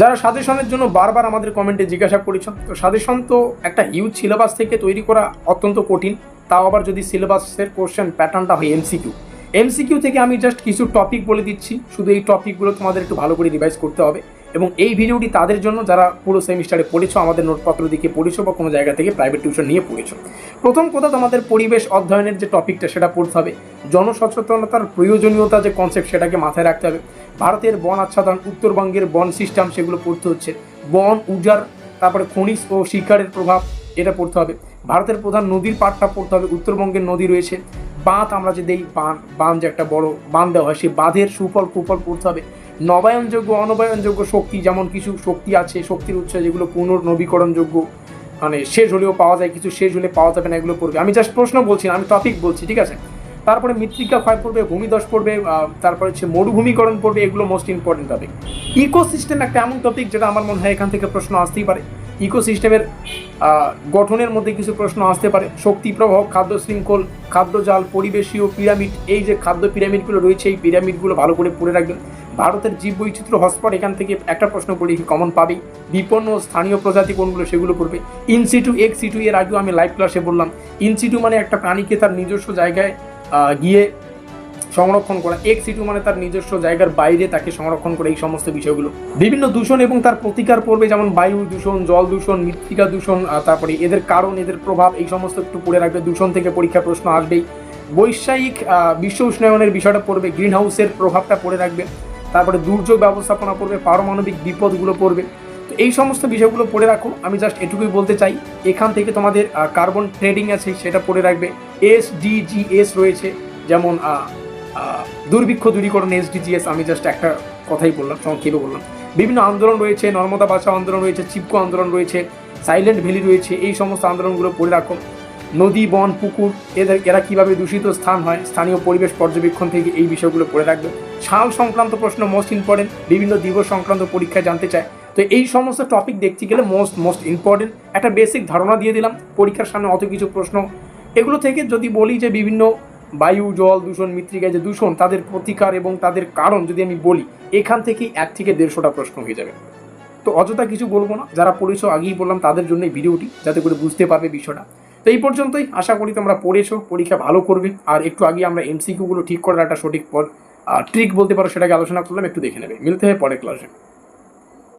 যারা সাজেশনের জন্য বারবার আমাদের কমেন্টে জিজ্ঞাসা করেছ তো সাজেশন তো একটা হিউজ সিলেবাস থেকে তৈরি করা অত্যন্ত কঠিন। তাও আবার যদি সিলেবাসের কোশ্চেন প্যাটার্নটা হয় এমসিকিউ এমসিকিউ থেকে আমি জাস্ট কিছু টপিক বলে দিচ্ছি। শুধু এই টপিকগুলো তোমাদের একটু ভালো করে রিভাইজ করতে হবে। এবং এই ভিডিওটি তাদের জন্য যারা পুরো সেমিস্টারে পড়েছো, আমাদের নোটপত্র দিকে পড়েছো বা কোনো জায়গা থেকে প্রাইভেট টিউশন নিয়ে পড়েছো। প্রথম কথা, তোমাদের পরিবেশ অধ্যয়নের যে টপিকটা সেটা পড়তে হবে। জনসচেতনতার প্রয়োজনীয়তা যে কনসেপ্ট সেটাকে মাথায় রাখতে হবে। ভারতের বন আচ্ছাদন, উত্তরবঙ্গের বন সিস্টেম, সেগুলো পড়তে হচ্ছে। বন, উজাড়, তারপরে খনিজ ও শিকারের প্রভাব, এটা পড়তে হবে। ভারতের প্রধান নদীর পাটটা পড়তে হবে। উত্তরবঙ্গের নদী রয়েছে। বাঁধ আমরা যে দেই, বাঁধ বাঁধ যে একটা বড় বাঁধ দেওয়া হয়, সেই বাঁধের সুফল কুফল পড়তে হবে। নবায়নযোগ্য, অনবায়নযোগ্য শক্তি, যেমন কিছু শক্তি আছে, শক্তির উৎস যেগুলো পুনর্নবীকরণযোগ্য মানে শেষ হলেও পাওয়া যায়, কিছু শেষ হলে পাওয়া যাবে না, এগুলো পড়বে। আমি জাস্ট প্রশ্ন বলছি না আমি টপিক বলছি, ঠিক আছে? তারপরে মৃত্তিকা ক্ষয় পড়বে ভূমিধস পড়বে তারপরে হচ্ছে মরুভূমিকরণ পড়বে, এগুলো মোস্ট ইম্পর্টেন্ট টপিক ইকোসিস্টেম একটা এমন টপিক যেটা আমার মনে হয় এখান থেকে প্রশ্ন আসতেই পারে। ইকোসিস্টেমের গঠনের মধ্যে কিছু প্রশ্ন আসতে পারে। শক্তি প্রবাহ, খাদ্য শৃঙ্খল, খাদ্য জাল, পরিবেশীয় পিরামিড, এই যে খাদ্য পিরামিডগুলো রয়েছে, এই পিরামিডগুলো ভালো করে পড়ে রাখবেন। ভারতের জীব বৈচিত্র্য হটস্পট, এখান থেকে একটা প্রশ্ন পড়ে কমন পাবেই? বিপন্ন স্থানীয় প্রজাতি কোনগুলো, সেগুলো পড়বে ইনসিটু এক্স সিটু এর আগেও আমি লাইভ ক্লাসে বললাম। ইনসিটু মানে একটা প্রাণীকে তার নিজস্ব জায়গায় গিয়ে সংরক্ষণ করা এক্স সিটু মানে তার নিজস্ব জায়গার বাইরে তাকে সংরক্ষণ করে এই সমস্ত বিষয়গুলো। বিভিন্ন দূষণ এবং তার প্রতিকার পড়বে যেমন বায়ু দূষণ জল দূষণ মৃত্তিকা দূষণ তারপরে এদের কারণ এদের প্রভাব এই সমস্ত একটু পড়ে রাখবে। দূষণ থেকে পরীক্ষা প্রশ্ন আসবেই। বৈশ্বিক বিশ্ব উষ্ণায়নের বিষয়টা পড়বে গ্রিন হাউসের প্রভাবটা পড়ে রাখবে। তারপরে দুর্যোগ ব্যবস্থাপনা পড়বে পারমাণবিক বিপদগুলো পড়বে। তো এই সমস্ত বিষয়গুলো পড়ে রাখো। আমি জাস্ট এটুকুই বলতে চাই এখান থেকে তোমাদের কার্বন ট্রেডিং আছে সেটা পড়ে রাখবে। এস ডিজিএস রয়েছে যেমন আহ, আহ, দুর্ভিক্ষ দূরীকরণ এসডিজিএস আমি জাস্ট একটা কথাই বললাম, সংক্ষেপে বললাম। বিভিন্ন আন্দোলন রয়েছে, নর্মদা বাঁচাও আন্দোলন রয়েছে, চিপকো আন্দোলন রয়েছে সাইলেন্ট ভ্যালি রয়েছে, এই সমস্ত আন্দোলনগুলো পড়ে রাখো। নদী, বন, পুকুর, এদের, এরা কীভাবে দূষিত স্থান হয়, স্থানীয় পরিবেশ পর্যবেক্ষণ থেকে এই বিষয়গুলো পড়ে রাখবে। সাল সংক্রান্ত প্রশ্ন মোস্ট ইম্পর্টেন্ট বিভিন্ন দিবস সংক্রান্ত পরীক্ষায় জানতে চায়। তো এই সমস্ত টপিক দেখতে গেলে মোস্ট মোস্ট ইম্পর্টেন্ট একটা বেসিক ধারণা দিয়ে দিলাম, পরীক্ষার সামনে অত কিছু প্রশ্ন। এগুলো থেকে যদি বলি যে বিভিন্ন বায়ু, জল, দূষণ মৃত্তিকা যে দূষণ, তাদের প্রতিকার এবং তাদের কারণ যদি আমি বলি, এখান থেকেই এক থেকে দেড়শোটা প্রশ্ন হয়ে যাবে। তো অযথা কিছু বলব না, যারা পড়েছো আগেই বললাম তাদের জন্য ভিডিওটি, যাতে করে বুঝতে পারবে বিষয়টা। তো এই পর্যন্তই, আশা করি তোমরা পড়েছো, পরীক্ষা ভালো করবে, আর একটু আগে আমরা এমসিকিউগুলো ঠিক করার একটা সঠিক পর ট্রিক বলতে পারো সেটাকে আলোচনা করলাম, একটু দেখে নেবে। মিলতে হবে পরের ক্লাসে